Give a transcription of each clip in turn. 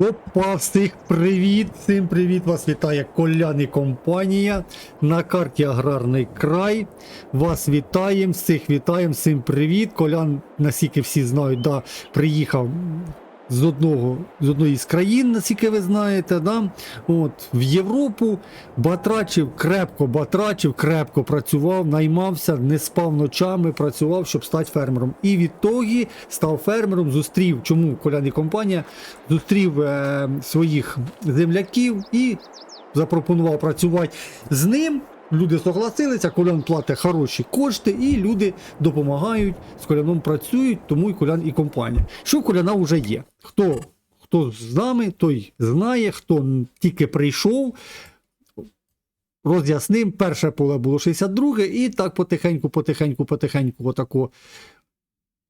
Опа, всіх привіт! Всім привіт! Вас вітає Колян і компанія на карті Аграрний край. Вас вітаємо, всіх вітаємо, всім привіт. Колян, наскільки всі знають, да, приїхав з одного з одної з країн, наскільки ви знаєте, да? От, в Європу батрачив, крепко батрачив, крепко працював, наймався, не спав ночами, працював, щоб стати фермером. І відтоді став фермером, зустрів, чому Колян і компанія зустрів е, своїх земляків і запропонував працювати з ним. Люди согласилися, Колян платить хороші кошти, і люди допомагають з Коляном працюють, тому і Колян і компанія. Що Коляна вже є? Хто, хто з нами, той знає, хто тільки прийшов. Роз'ясним, перше поле було 62, і так потихеньку, потихеньку, потихеньку, отако.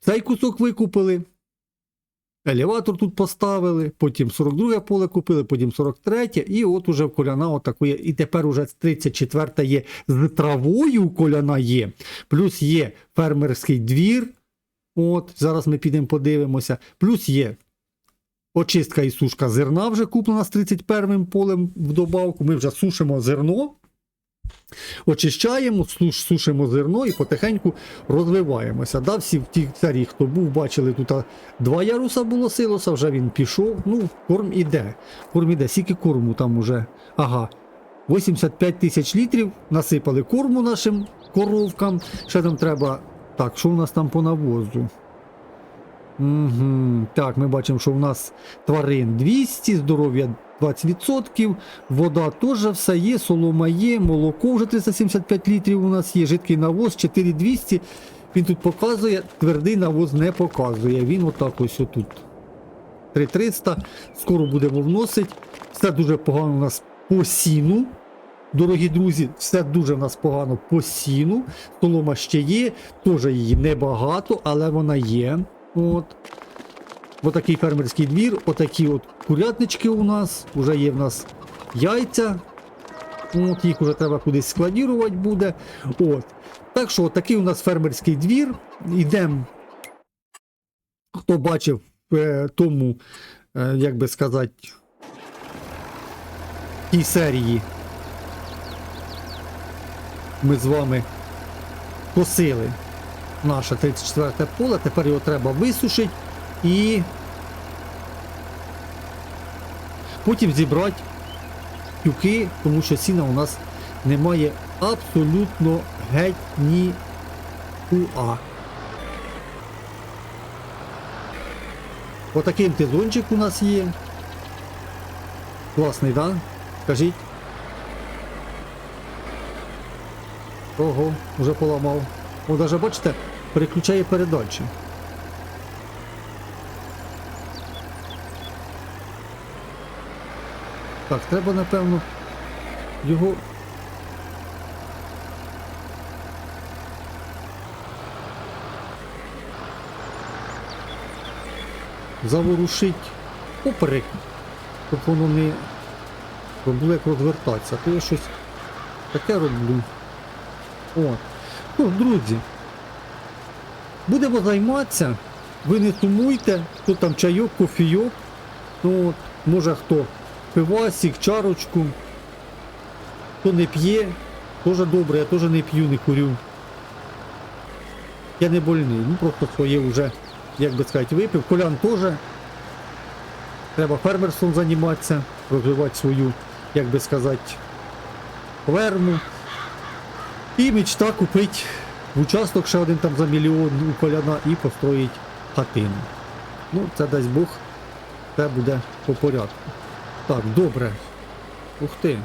Цей кусок викупили. Елеватор тут поставили, потім 42 поле купили, потім 43, і от уже в коляна отакує. І тепер уже 34 є з травою коляна є. Плюс є фермерський двір. От, зараз ми підемо подивимося. Плюс є очистка і сушка зерна вже куплена з 31 полем в добавку. Ми вже сушимо зерно. Очищаємо, сушимо зерно і потихеньку розвиваємося. Да, всі в тій царі, хто був, бачили, тут два яруса було силоса, вже він пішов. Ну, корм іде. Корм іде. Скільки корму там уже? Ага. 85 тисяч літрів насипали корму нашим коровкам. Ще там треба. Так, що у нас там по навозу? Угу. Так, ми бачимо, що у нас тварин 200, здоров'я 20%, вода теж все є, солома є, молоко вже 375 літрів у нас є, жидкий навоз 4200. Він тут показує, твердий навоз не показує. Він отак ось отут. 3300. Скоро будемо вносити. Все дуже погано у нас по сіну. Дорогі друзі, все дуже в нас погано по сіну. Солома ще є, теж її небагато, але вона є. От. Отакий фермерський двір, отакі от курятнички у нас, вже є в нас яйця. От, їх вже треба кудись складірувати буде. От. Так що такий у нас фермерський двір. Йдемо. Хто бачив е, тому, е, як би сказати, тій серії, ми з вами косили наше 34 поле, тепер його треба висушити і потім зібрати тюки, тому що сіна у нас немає абсолютно геть ні уа. Отакий МТЗончик у нас є. Класний? Да? Скажіть. Ого, вже поламав. О, даже бачите, переключає передачі. Так, треба, напевно, його. Заворушить поперек, щоб воно не було як розвертатися. То я щось таке роблю. От. Ну, друзі, будемо займатися. Ви не сумуйте, хто там чайок, кофійок. Ну, от, може хто пивасик, чарочку. Хто не п'є, теж добре, я теж не п'ю, не курю. Я не больний, ну просто своє вже, як би сказати, випив. Колян теж. Треба фермерством займатися, розвивати свою, як би сказати, ферму. І мечта купити участок ще один там за мільйон у коляна і построїть хатину. Ну, це дасть Бог, це буде по порядку. Так, добре. Ух ти.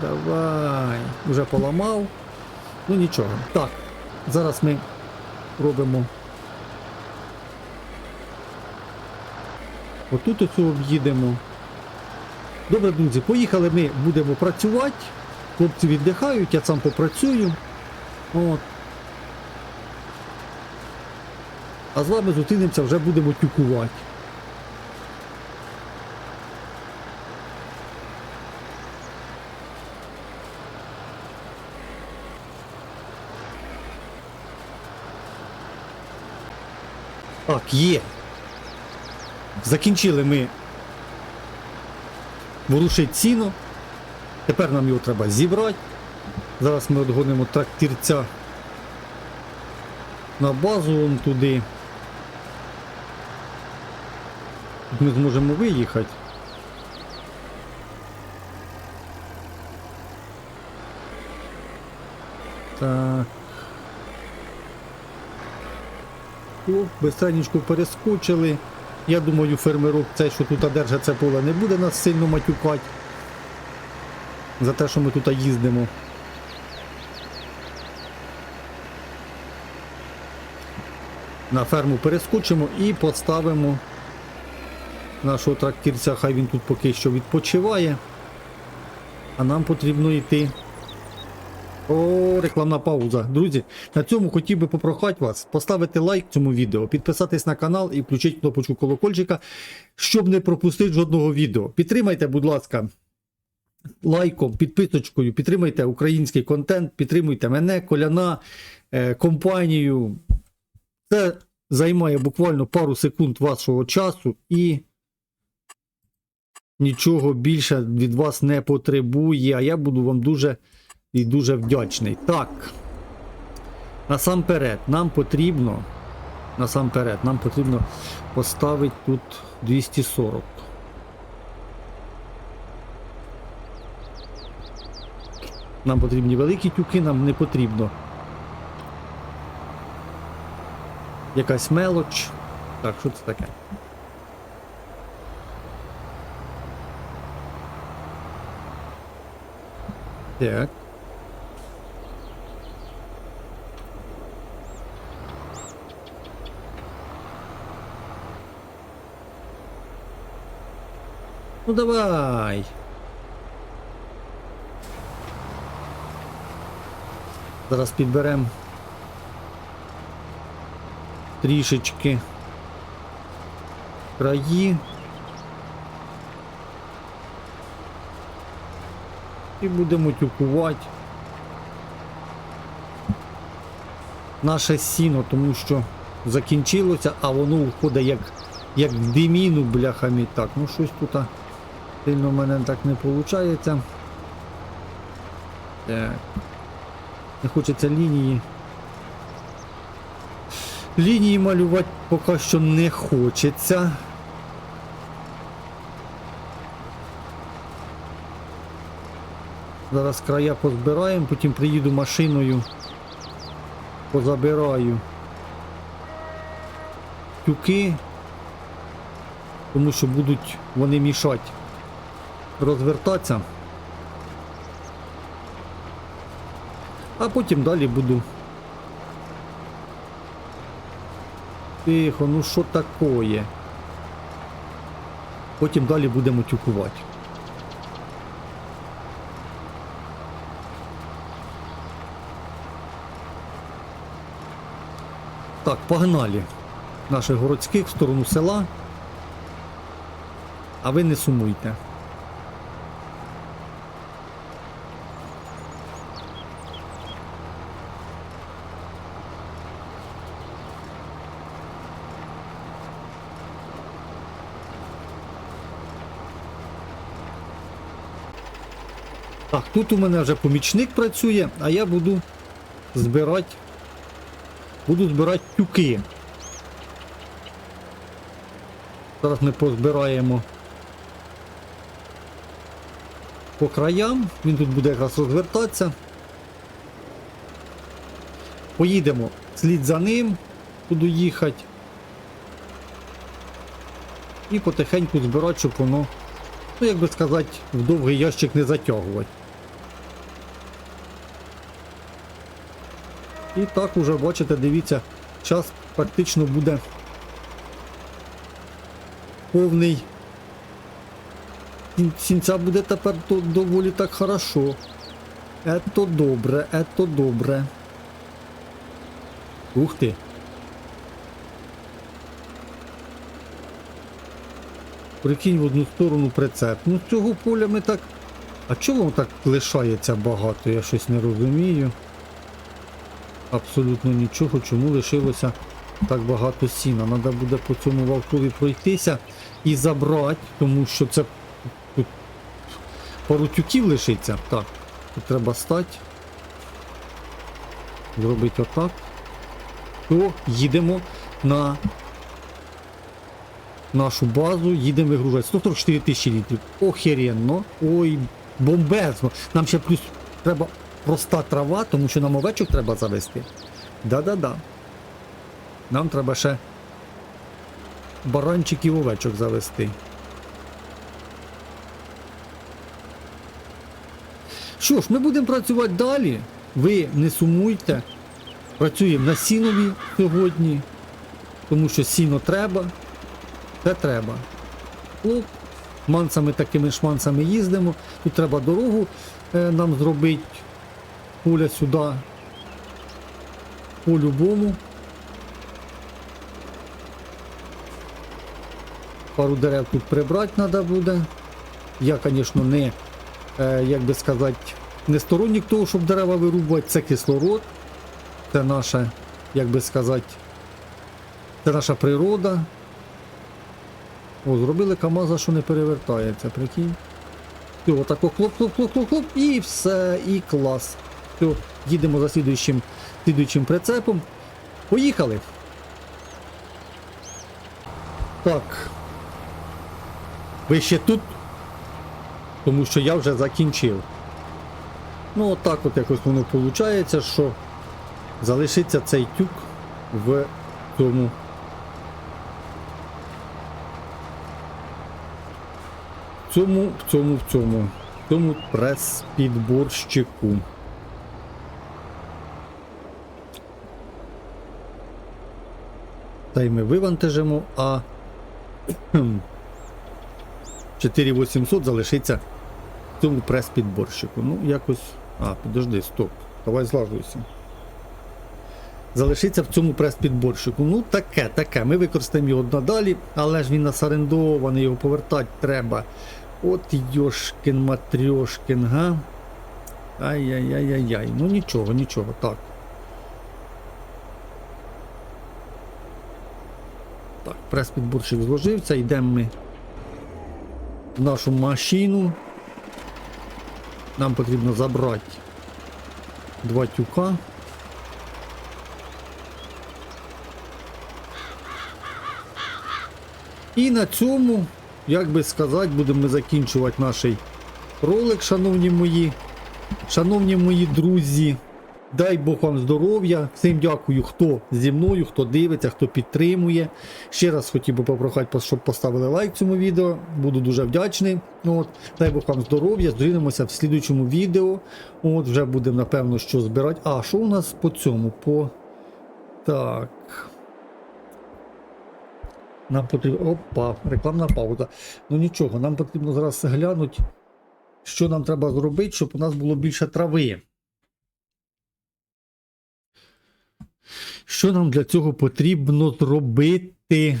Давай. Уже поламав. Ну нічого. Так, зараз ми робимо. Отут оцю об'їдемо. Добре, друзі, поїхали ми будемо працювати. Хлопці віддихають, я сам попрацюю. От. А з вами зустрінемося, вже будемо тюкувати. Так, є. Закінчили ми ворушить сіно. Тепер нам його треба зібрати. Зараз ми отгонимо трактирця на базу вон туди. Ми зможемо виїхати. Так. О, бистренечко перескочили. Я думаю, фермерок цей, що тут держить це поле, не буде нас сильно матюкати. За те, що ми тут їздимо. На ферму перескочимо і поставимо нашого трактирця, хай він тут поки що відпочиває. А нам потрібно йти. О, рекламна пауза. Друзі, на цьому хотів би попрохати вас поставити лайк цьому відео, підписатись на канал і включити кнопочку колокольчика, щоб не пропустити жодного відео. Підтримайте, будь ласка, лайком, підписочкою, підтримайте український контент, підтримуйте мене, коляна, е, компанію. Це займає буквально пару секунд вашого часу і нічого більше від вас не потребує. А я буду вам дуже і дуже вдячний. Так. Насамперед, нам потрібно. Насамперед, нам потрібно поставити тут 240. Нам потрібні великі тюки, нам не потрібно. Якась мелоч. Так, що це таке? Так. Ну давай. Зараз підберемо трішечки краї. І будемо тюкувати наше сіно, тому що закінчилося, а воно входить як, як в диміну бляхами. Так, ну щось тут сильно в мене так не виходить. Так. Не хочеться лінії. Лінії малювати поки що не хочеться. Зараз края позбираємо, потім приїду машиною, позабираю тюки, тому що будуть вони мішати розвертатися. А потім далі буду. Тихо, ну що такое? Потім далі будемо тюкувати. Так, погнали наших городських в сторону села. А ви не сумуйте. Так, тут у мене вже помічник працює, а я буду збирати. Буду збирати тюки. Зараз ми позбираємо по краям, він тут буде якраз розвертатися. Поїдемо слід за ним, буду їхати. І потихеньку збирати, щоб воно, ну як би сказати, в довгий ящик не затягувати. І так уже бачите, дивіться, час практично буде повний. Сінця буде тепер доволі так хорошо. Ето добре, ето добре. Ух ти. Прикинь в одну сторону прицеп. Ну з цього поля ми так. А чого воно так лишається багато? Я щось не розумію. Абсолютно нічого, чому лишилося так багато сіна. Треба буде по цьому валкові пройтися і забрати, тому що це тут пару тюків лишиться. Так, тут треба стати. Зробити отак. То їдемо на нашу базу, їдемо вигружати. 144 тисячі літрів. Охеренно. Ой, бомбезно. Нам ще плюс треба проста трава, тому що нам овечок треба завести. Да-да-да. Нам треба ще баранчиків овечок завести. Що ж, ми будемо працювати далі. Ви не сумуйте. Працюємо на сінові сьогодні, тому що сіно треба. Це треба. Ну, манцами такими шманцями їздимо. Тут треба дорогу е, нам зробити. Пуля сюди. По-любому. Пару дерев тут прибрати треба буде. Я, звісно, не, е, як би сказати, не сторонник того, щоб дерева вирубувати. Це кислород. Це наша, як би сказати, це наша природа. О, зробили КАМАЗа, що не перевертається, прикинь. Отако хлоп, хлоп, хлоп, хлоп, хлоп, і все, і клас. Все, їдемо за слідуючим, слідуючим прицепом. Поїхали. Так. Ви ще тут? Тому що я вже закінчив. Ну, отак от якось воно виходить, що залишиться цей тюк в цьому. В цьому, в цьому, в цьому, в цьому прес-підборщику. Та й ми вивантажимо, а 4800 залишиться в цьому прес-підборщику. Ну, якось. А, підожди, стоп. Давай злажуйся. Залишиться в цьому прес-підборщику. Ну, таке, таке. Ми використаємо його надалі, але ж він нас орендований, його повертати треба. От Йошкін Матрьошкін, га? Ай-яй-яй-яй-яй. Ну нічого, нічого, так. Прес-підборщик зложився, йдемо ми в нашу машину. Нам потрібно забрати два тюка. І на цьому, як би сказати, будемо закінчувати наш ролик, шановні мої. Шановні мої друзі, дай Бог вам здоров'я. Всім дякую, хто зі мною, хто дивиться, хто підтримує. Ще раз хотів би попрохати, щоб поставили лайк цьому відео. Буду дуже вдячний. От. Дай Бог вам здоров'я. Зустрінемося в слідуючому відео. От, Вже будемо, напевно, що збирати. А, що у нас по цьому? По. Так. Нам потрібно. Опа, рекламна пауза. Ну нічого, нам потрібно зараз глянути, що нам треба зробити, щоб у нас було більше трави. Що нам для цього потрібно зробити?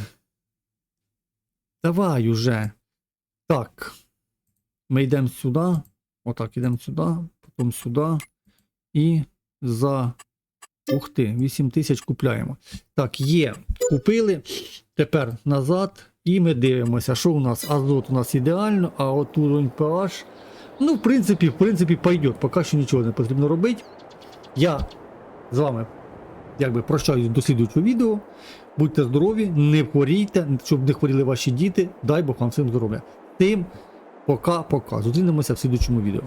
Давай уже. Так. Ми йдемо сюди. Отак, йдемо сюди, потім сюди. І за. Ух ти, 8 тисяч купляємо. Так, є. Купили. Тепер назад. І ми дивимося, що у нас азот у нас ідеально, а от уровень pH. Ну, в принципі, в принципі, пойдет. Поки що нічого не потрібно робити. Я з вами якби прощаюсь до слідуючого відео. Будьте здорові, не хворійте, щоб не хворіли ваші діти. Дай Бог вам всім здоров'я. Тим пока-пока. Зустрінемося в слідуючому відео.